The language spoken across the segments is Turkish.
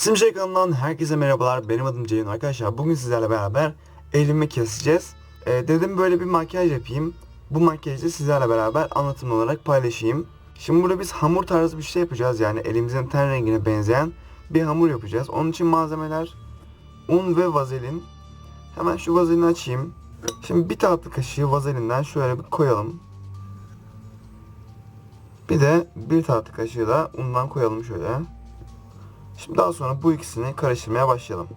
Simşek kanalından herkese merhabalar. Benim adım Ceyhun arkadaşlar. Bugün sizlerle beraber elimi keseceğiz. Ee, dedim böyle bir makyaj yapayım. Bu makyajı sizlerle beraber anlatım olarak paylaşayım. Şimdi burada biz hamur tarzı bir şey yapacağız. Yani elimizin ten rengine benzeyen bir hamur yapacağız. Onun için malzemeler un ve vazelin. Hemen şu vazelini açayım. Şimdi bir tatlı kaşığı vazelinden şöyle bir koyalım. Bir de bir tatlı kaşığı da undan koyalım şöyle. Şimdi daha sonra bu ikisini karıştırmaya başlayalım.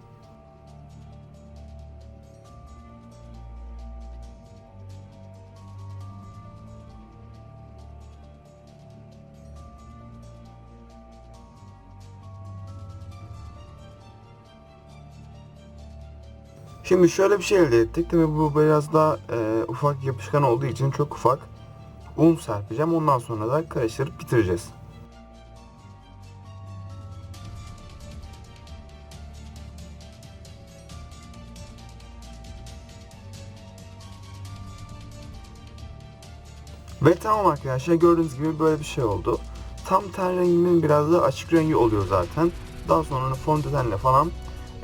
Şimdi şöyle bir şey elde ettik. Tabii bu biraz daha e, ufak yapışkan olduğu için çok ufak un serpeceğim. Ondan sonra da karıştırıp bitireceğiz. Ve tamam arkadaşlar gördüğünüz gibi böyle bir şey oldu. Tam ten rengimin biraz da açık rengi oluyor zaten. Daha sonra fondötenle falan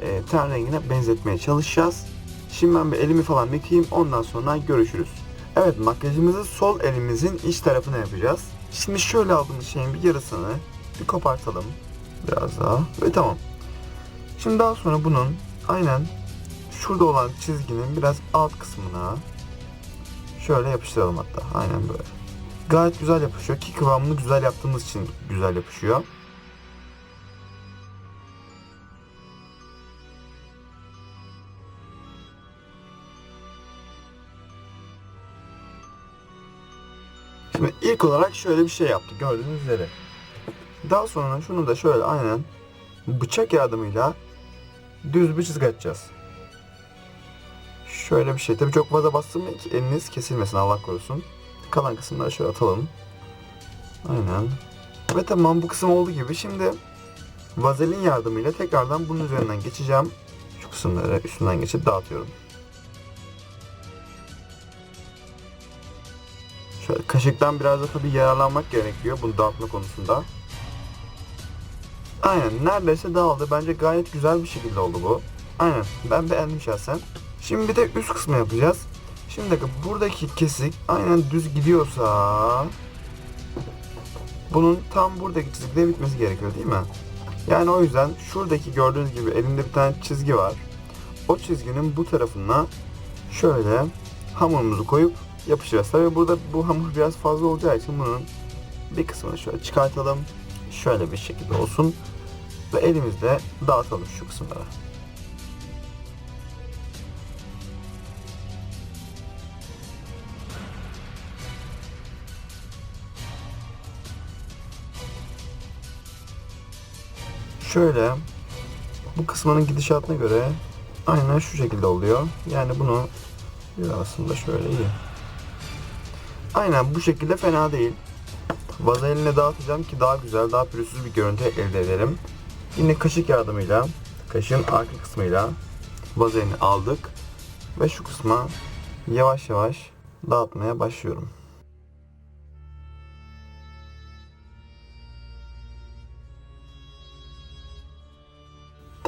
e, ten rengine benzetmeye çalışacağız. Şimdi ben bir elimi falan yıkayayım ondan sonra görüşürüz. Evet makyajımızı sol elimizin iç tarafına yapacağız. Şimdi şöyle aldığımız şeyin bir yarısını bir kopartalım. Biraz daha ve tamam. Şimdi daha sonra bunun aynen şurada olan çizginin biraz alt kısmına şöyle yapıştıralım hatta. Aynen böyle. Gayet güzel yapışıyor ki kıvamını güzel yaptığımız için güzel yapışıyor. Şimdi ilk olarak şöyle bir şey yaptık gördüğünüz üzere. Daha sonra şunu da şöyle aynen bıçak yardımıyla düz bir çizgi atacağız. Şöyle bir şey. Tabii çok fazla bastırmayın ki eliniz kesilmesin Allah korusun. Kalan kısımları şöyle atalım. Aynen. Ve tamam bu kısım oldu gibi. Şimdi vazelin yardımıyla tekrardan bunun üzerinden geçeceğim. Şu kısımları üstünden geçip dağıtıyorum. Şöyle kaşıktan biraz da tabii yararlanmak gerekiyor bunu dağıtma konusunda. Aynen neredeyse dağıldı. Bence gayet güzel bir şekilde oldu bu. Aynen ben beğendim şahsen. Şimdi bir de üst kısmı yapacağız. Şimdi buradaki kesik aynen düz gidiyorsa bunun tam buradaki çizgide bitmesi gerekiyor değil mi? Yani o yüzden şuradaki gördüğünüz gibi elimde bir tane çizgi var. O çizginin bu tarafına şöyle hamurumuzu koyup yapıştıracağız. Tabii burada bu hamur biraz fazla olacağı için bunun bir kısmını şöyle çıkartalım. Şöyle bir şekilde olsun. Ve elimizle dağıtalım şu kısımlara. Şöyle bu kısmının gidişatına göre aynen şu şekilde oluyor. Yani bunu aslında şöyle iyi. Aynen bu şekilde fena değil. Vazelinle dağıtacağım ki daha güzel, daha pürüzsüz bir görüntü elde edelim. Yine kaşık yardımıyla, kaşığın arka kısmıyla vazelini aldık. Ve şu kısma yavaş yavaş dağıtmaya başlıyorum.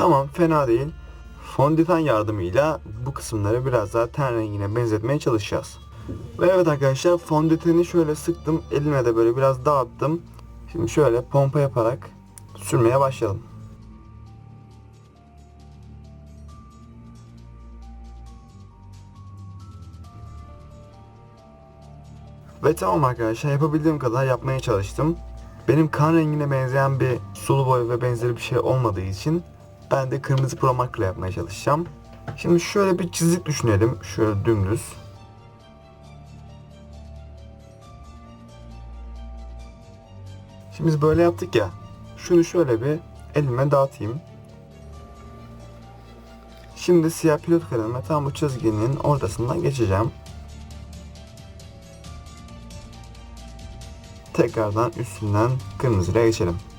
Tamam fena değil. Fondöten yardımıyla bu kısımları biraz daha ten rengine benzetmeye çalışacağız. Ve evet arkadaşlar fondöteni şöyle sıktım. Elime de böyle biraz dağıttım. Şimdi şöyle pompa yaparak sürmeye başlayalım. Ve tamam arkadaşlar yapabildiğim kadar yapmaya çalıştım. Benim kan rengine benzeyen bir sulu boya ve benzeri bir şey olmadığı için ben de kırmızı promakla yapmaya çalışacağım. Şimdi şöyle bir çizik düşünelim. Şöyle dümdüz. Şimdi biz böyle yaptık ya. Şunu şöyle bir elime dağıtayım. Şimdi siyah pilot kalemle tam bu çizginin ortasından geçeceğim. Tekrardan üstünden kırmızıya geçelim.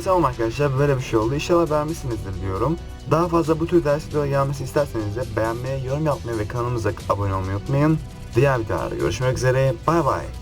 Ve tamam arkadaşlar böyle bir şey oldu. İnşallah beğenmişsinizdir diyorum. Daha fazla bu tür ders videoları gelmesi isterseniz de beğenmeyi, yorum yapmayı ve kanalımıza abone olmayı unutmayın. Diğer videolarda görüşmek üzere. Bay bay.